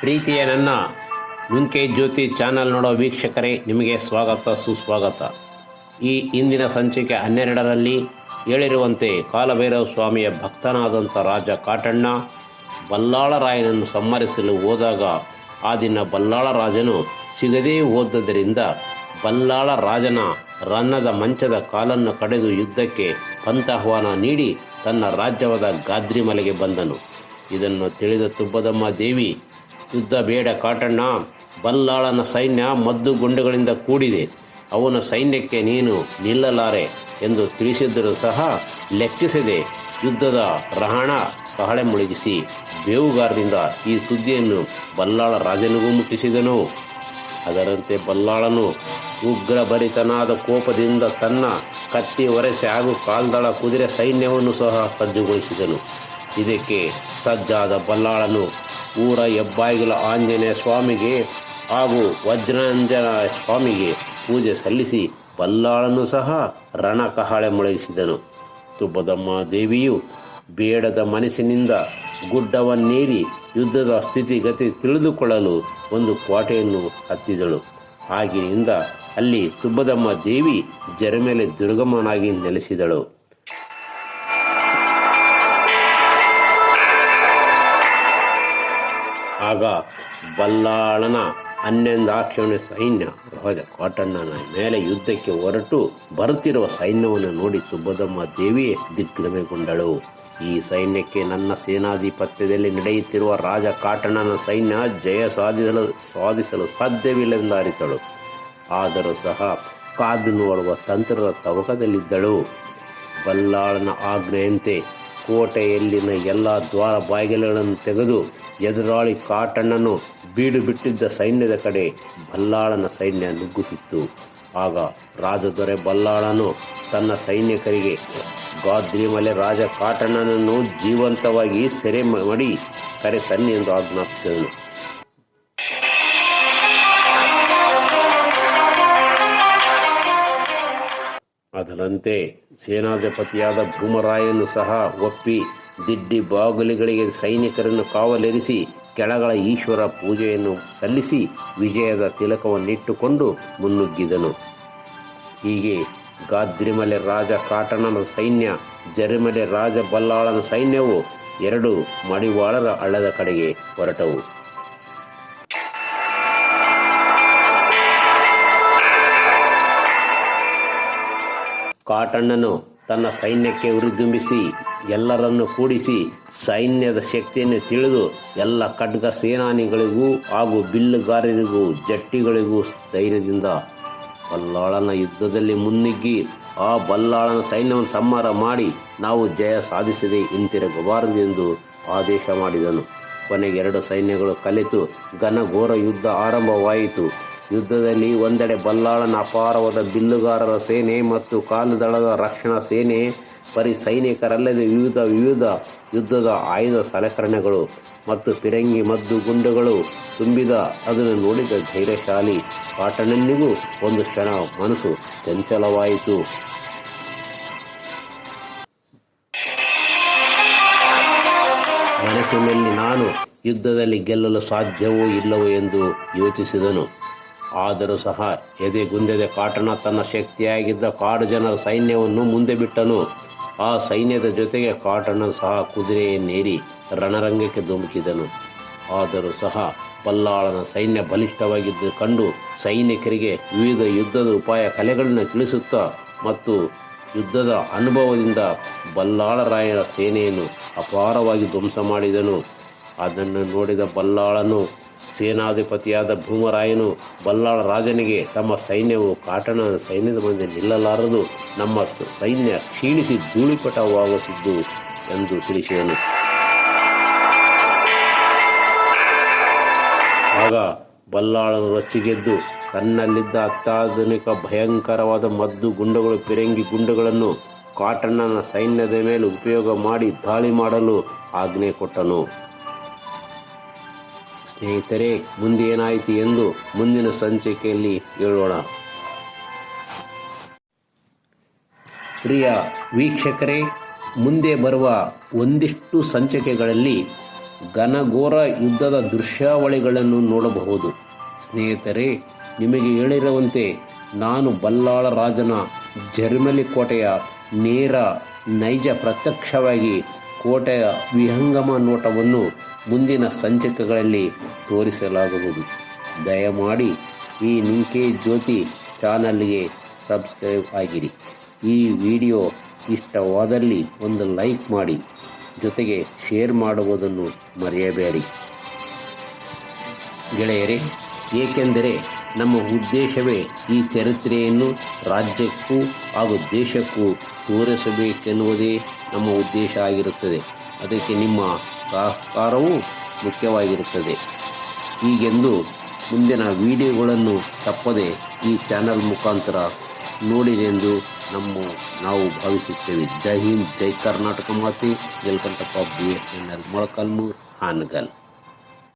ಪ್ರೀತಿಯ ನನ್ನ ನುಂಕೆ ಜ್ಯೋತಿ ಚಾನಲ್ ನೋಡೋ ವೀಕ್ಷಕರೇ, ನಿಮಗೆ ಸ್ವಾಗತ, ಸುಸ್ವಾಗತ. ಈ ಇಂದಿನ ಸಂಚಿಕೆ ಹನ್ನೆರಡರಲ್ಲಿ ಹೇಳಿರುವಂತೆ ಕಾಲಭೈರವ ಸ್ವಾಮಿಯ ಭಕ್ತನಾದಂಥ ರಾಜ ಕಾಟಣ್ಣ ಬಲ್ಲಾಳರಾಯನನ್ನು ಸಂಹರಿಸಲು ಹೋದಾಗ ಆ ದಿನ ಬಲ್ಲಾಳ ರಾಜನು ಸಿಗದೇ ಹೋದ್ದರಿಂದ ಬಲ್ಲಾಳ ರಾಜನ ರನ್ನದ ಮಂಚದ ಕಾಲನ್ನು ಕಡೆದು ಯುದ್ಧಕ್ಕೆ ಪಂಥಾಹ್ವಾನ ನೀಡಿ ತನ್ನ ರಾಜ್ಯವಾದ ಗಾದ್ರಿಮಲೆಗೆ ಬಂದನು. ಇದನ್ನು ತಿಳಿದ ತುಬ್ಬದಮ್ಮ ದೇವಿ ಯುದ್ಧ ಬೇಡ ಕಾಟಣ್ಣ. ಬಲ್ಲಾಳನ ಸೈನ್ಯ ಮದ್ದು ಗುಂಡುಗಳಿಂದ ಕೂಡಿದೆ. ಅವನ ಸೈನ್ಯಕ್ಕೆ ನೀನು ನಿಲ್ಲಲಾರೆ ಎಂದು ತಿಳಿಸಿದ್ದರೂ ಸಹ ಲೆಕ್ಕಿಸದೆ ಯುದ್ಧದ ರಹಣ ಕಹಳೆ ಮುಳುಗಿಸಿ ಬೇವುಗಾರದಿಂದ ಈ ಸುದ್ದಿಯನ್ನು ಬಲ್ಲಾಳ ರಾಜನಿಗೂ ಮುಟ್ಟಿಸಿದನು. ಅದರಂತೆ ಬಲ್ಲಾಳನು ಉಗ್ರಭರಿತನಾದ ಕೋಪದಿಂದ ತನ್ನ ಕತ್ತಿ ಒರೆಸೆ ಹಾಗೂ ಕಾಲ್ದಳ ಕುದುರೆ ಸೈನ್ಯವನ್ನು ಸಹ ಸಜ್ಜುಗೊಳಿಸಿದನು. ಇದಕ್ಕೆ ಸಜ್ಜಾದ ಬಲ್ಲಾಳನು ಊರ ಹೆಬ್ಬಾಗಿಲ ಆಂಜನೇಯ ಸ್ವಾಮಿಗೆ ಹಾಗೂ ವಜ್ರಾಂಜನ ಸ್ವಾಮಿಗೆ ಪೂಜೆ ಸಲ್ಲಿಸಿ ಬಲ್ಲಾಳನ್ನು ಸಹ ರಣಕಹಳೆ ಮೊಳಗಿಸಿದನು. ತುಬ್ಬದಮ್ಮ ದೇವಿಯು ಬೇಡದ ಮನಸ್ಸಿನಿಂದ ಗುಡ್ಡವನ್ನೇರಿ ಯುದ್ಧದ ಸ್ಥಿತಿಗತಿ ತಿಳಿದುಕೊಳ್ಳಲು ಒಂದು ಕೋಟೆಯನ್ನು ಹತ್ತಿದಳು. ಆಗಿನಿಂದ ಅಲ್ಲಿ ತುಬ್ಬದಮ್ಮ ದೇವಿ ಜರಮೇಲೆ ದುರ್ಗಮ್ಮನಾಗಿ ನೆಲೆಸಿದಳು. ಆಗ ಬಲ್ಲಾಳನ ಹನ್ನೊಂದಾಕ್ಷಣ ಸೈನ್ಯ ರಾಜ ಕಾಟಣ್ಣನ ಮೇಲೆ ಯುದ್ಧಕ್ಕೆ ಹೊರಟು ಬರುತ್ತಿರುವ ಸೈನ್ಯವನ್ನು ನೋಡಿ ತುಬ್ಬದಮ್ಮ ದೇವಿ ದಿಗ್ಭ್ರಮೆಗೊಂಡಳು ಈ ಸೈನ್ಯಕ್ಕೆ ನನ್ನ ಸೇನಾಧಿಪತ್ಯದಲ್ಲಿ ನಡೆಯುತ್ತಿರುವ ರಾಜ ಕಾಟಣ್ಣನ ಸೈನ್ಯ ಜಯ ಸಾಧಿಸಲು ಸಾಧಿಸಲು ಸಾಧ್ಯವಿಲ್ಲವೆಂದು ಅರಿತಳು. ಆದರೂ ಸಹ ಕಾದು ನೋಡುವ ತಂತ್ರದ ತವಕದಲ್ಲಿದ್ದಳು. ಬಲ್ಲಾಳನ ಆಜ್ಞೆಯಂತೆ ಕೋಟೆಯಲ್ಲಿನ ಎಲ್ಲ ದ್ವಾರ ಬಾಗಿಲುಗಳನ್ನು ತೆಗೆದು ಎದುರಾಳಿ ಕಾಟಣ್ಣನು ಬೀಡು ಬಿಟ್ಟಿದ್ದ ಸೈನ್ಯದ ಕಡೆ ಬಲ್ಲಾಳನ ಸೈನ್ಯ ನುಗ್ಗುತ್ತಿತ್ತು. ಆಗ ರಾಜದೊರೆ ಬಲ್ಲಾಳನು ತನ್ನ ಸೈನಿಕರಿಗೆ, ಗಾದ್ರಿಮಲೆ ರಾಜ ಕಾಟಣ್ಣನನ್ನು ಜೀವಂತವಾಗಿ ಸೆರೆ ಮಾಡಿ ಕರೆ ತನ್ನಿ ಎಂದು ಆಜ್ಞಾಪಿಸಿದನು. ಅದರಂತೆ ಸೇನಾಧಿಪತಿಯಾದ ಭೂಮರಾಯನು ಸಹ ಒಪ್ಪಿ ದಿಡ್ಡಿ ಬಾಗುಲಿಗಳಿಗೆ ಸೈನಿಕರನ್ನು ಕಾವಲಿರಿಸಿ ಕೆಳಗಳ ಈಶ್ವರ ಪೂಜೆಯನ್ನು ಸಲ್ಲಿಸಿ ವಿಜಯದ ತಿಲಕವನ್ನಿಟ್ಟುಕೊಂಡು ಮುನ್ನುಗ್ಗಿದನು. ಹೀಗೆ ಗಾದ್ರಿಮಲೆ ರಾಜ ಕಾಟಣನ ಸೈನ್ಯ, ಜರಿಮಲೆ ರಾಜ ಬಲ್ಲಾಳನ ಸೈನ್ಯವು ಎರಡು ಮಡಿವಾಳರ ಹಳ್ಳದ ಕಡೆಗೆ ಹೊರಟವು. ಕಾಟಣ್ಣನು ತನ್ನ ಸೈನ್ಯಕ್ಕೆ ಉರಿದುಂಬಿಸಿ ಎಲ್ಲರನ್ನು ಕೂಡಿಸಿ ಸೈನ್ಯದ ಶಕ್ತಿಯನ್ನು ತಿಳಿದು ಎಲ್ಲ ಖಡ್ಗ ಸೇನಾನಿಗಳಿಗೂ ಹಾಗೂ ಬಿಲ್ಲುಗಾರರಿಗೂ, ಜಟ್ಟಿಗಳಿಗೂ ಧೈರ್ಯದಿಂದ ಬಲ್ಲಾಳನ ಯುದ್ಧದಲ್ಲಿ ಮುನ್ನುಗ್ಗಿ ಆ ಬಲ್ಲಾಳನ ಸೈನ್ಯವನ್ನು ಸಂಹಾರ ಮಾಡಿ ನಾವು ಜಯ ಸಾಧಿಸದೆ ಹಿಂತಿರುಗಬಾರದು ಎಂದು ಆದೇಶ ಮಾಡಿದನು. ಕೊನೆಗೆ ಎರಡು ಸೈನ್ಯಗಳು ಕಲಿತು ಘನಘೋರ ಯುದ್ಧ ಆರಂಭವಾಯಿತು. ಯುದ್ಧದಲ್ಲಿ ಒಂದೆಡೆ ಬಲ್ಲಾಳನ ಅಪಾರವಾದ ಬಿಲ್ಲುಗಾರರ ಸೇನೆ ಮತ್ತು ಕಾಲುದಳದ ರಕ್ಷಣಾ ಸೇನೆ ಪರಿ ಸೈನಿಕರಲ್ಲದೆ ವಿವಿಧ ವಿವಿಧ ಯುದ್ಧದ ಆಯುಧ ಸಲಕರಣೆಗಳು ಮತ್ತು ಪಿರಂಗಿ ಮದ್ದು ಗುಂಡುಗಳು ತುಂಬಿದ ಅದನ್ನು ನೋಡಿದ ಧೈರ್ಯಶಾಲಿ ಪಾಟಣನಿಗೂ ಒಂದು ಕ್ಷಣ ಮನಸ್ಸು ಚಂಚಲವಾಯಿತು. ಮನಸ್ಸಿನಲ್ಲಿ ನಾನು ಯುದ್ಧದಲ್ಲಿ ಗೆಲ್ಲಲು ಸಾಧ್ಯವೋ ಇಲ್ಲವೋ ಎಂದು ಯೋಚಿಸಿದನು. ಆದರೂ ಸಹ ಎದೆಗುಂದೆದ ಕಾಟನ ತನ್ನ ಶಕ್ತಿಯಾಗಿದ್ದ ಕಾಡು ಜನರ ಸೈನ್ಯವನ್ನು ಮುಂದೆ ಬಿಟ್ಟನು. ಆ ಸೈನ್ಯದ ಜೊತೆಗೆ ಕಾಟನ ಸಹ ಕುದುರೆಯನ್ನೇರಿ ರಣರಂಗಕ್ಕೆ ಧುಮುಕಿದನು. ಆದರೂ ಸಹ ಪಲ್ಲಾಳನ ಸೈನ್ಯ ಬಲಿಷ್ಠವಾಗಿದ್ದು ಕಂಡು ಸೈನಿಕರಿಗೆ ವಿವಿಧ ಯುದ್ಧದ ಉಪಾಯ ಕಲೆಗಳನ್ನು ತಿಳಿಸುತ್ತಾ ಮತ್ತು ಯುದ್ಧದ ಅನುಭವದಿಂದ ಬಲ್ಲಾಳರಾಯನ ಸೇನೆಯನ್ನು ಅಪಾರವಾಗಿ ಧ್ವಂಸ ಮಾಡಿದನು. ಅದನ್ನು ನೋಡಿದ ಬಲ್ಲಾಳನು ಸೇನಾಧಿಪತಿಯಾದ ಭೂಮರಾಯನು ಬಲ್ಲಾಳ ರಾಜನಿಗೆ ತಮ್ಮ ಸೈನ್ಯವು ಕಾಟನ ಸೈನ್ಯದ ಮುಂದೆ ನಿಲ್ಲಲಾರದು, ನಮ್ಮ ಸೈನ್ಯ ಕ್ಷೀಣಿಸಿ ಧೂಳಿಪಟವಾಗುತ್ತಿದ್ದು ಎಂದು ತಿಳಿಸಿದನು. ಆಗ ಬಲ್ಲಾಳನು ರೊಚ್ಚಿಗೆದ್ದು ತನ್ನಲ್ಲಿದ್ದ ಅತ್ಯಾಧುನಿಕ ಭಯಂಕರವಾದ ಮದ್ದು ಗುಂಡುಗಳು ಪಿರಂಗಿ ಗುಂಡುಗಳನ್ನು ಕಾಟಣ್ಣನ ಸೈನ್ಯದ ಮೇಲೆ ಉಪಯೋಗ ಮಾಡಿ ದಾಳಿ ಮಾಡಲು ಆಜ್ಞೆ ಕೊಟ್ಟನು. ಸ್ನೇಹಿತರೆ ಮುಂದೆ ಏನಾಯಿತು ಎಂದು ಮುಂದಿನ ಸಂಚಿಕೆಯಲ್ಲಿ ಹೇಳೋಣ. ಪ್ರಿಯ ವೀಕ್ಷಕರೇ, ಮುಂದೆ ಬರುವ ಒಂದಿಷ್ಟು ಸಂಚಿಕೆಗಳಲ್ಲಿ ಘನಘೋರ ಯುದ್ಧದ ದೃಶ್ಯಾವಳಿಗಳನ್ನು ನೋಡಬಹುದು. ಸ್ನೇಹಿತರೆ, ನಿಮಗೆ ಹೇಳಿರುವಂತೆ ನಾನು ಬಲ್ಲಾಳ ರಾಜನ ಜರ್ಮಲಿ ಕೋಟೆಯ ನೇರ ನೈಜ ಪ್ರತ್ಯಕ್ಷವಾಗಿ ಕೋಟೆಯ ವಿಹಂಗಮ ನೋಟವನ್ನು ಮುಂದಿನ ಸಂಚಿಕೆಗಳಲ್ಲಿ ತೋರಿಸಲಾಗುವುದು. ದಯಮಾಡಿ ಈ ನಿಂಕೆ ಜ್ಯೋತಿ ಚಾನಲ್ಗೆ ಸಬ್ಸ್ಕ್ರೈಬ್ ಆಗಿರಿ. ಈ ವಿಡಿಯೋ ಇಷ್ಟವಾದಲ್ಲಿ ಒಂದು ಲೈಕ್ ಮಾಡಿ, ಜೊತೆಗೆ ಶೇರ್ ಮಾಡುವುದನ್ನು ಮರೆಯಬೇಡಿ. ಗೆಳೆಯರೇ, ಏಕೆಂದರೆ ನಮ್ಮ ಉದ್ದೇಶವೇ ಈ ಚರಿತ್ರೆಯನ್ನು ರಾಜ್ಯಕ್ಕೂ ಹಾಗೂ ದೇಶಕ್ಕೂ ತೋರಿಸಬೇಕೆನ್ನುವುದೇ ನಮ್ಮ ಉದ್ದೇಶ ಆಗಿರುತ್ತದೆ. ಅದಕ್ಕೆ ನಿಮ್ಮ ಸಹಕಾರವೂ ಮುಖ್ಯವಾಗಿರುತ್ತದೆ. ಹೀಗೆಂದು ಮುಂದಿನ ವಿಡಿಯೋಗಳನ್ನು ತಪ್ಪದೆ ಈ ಚಾನಲ್ ಮುಖಾಂತರ ನೋಡಿದೆಂದು ನಮ್ಮ ನಾವು ಭಾವಿಸುತ್ತೇವೆ. ಜೈ ಹಿಂದ್, ಜೈ ಕರ್ನಾಟಕ ಮಾತೆ. Jalkanthappa B S N L, Molakalmuru, Hangal.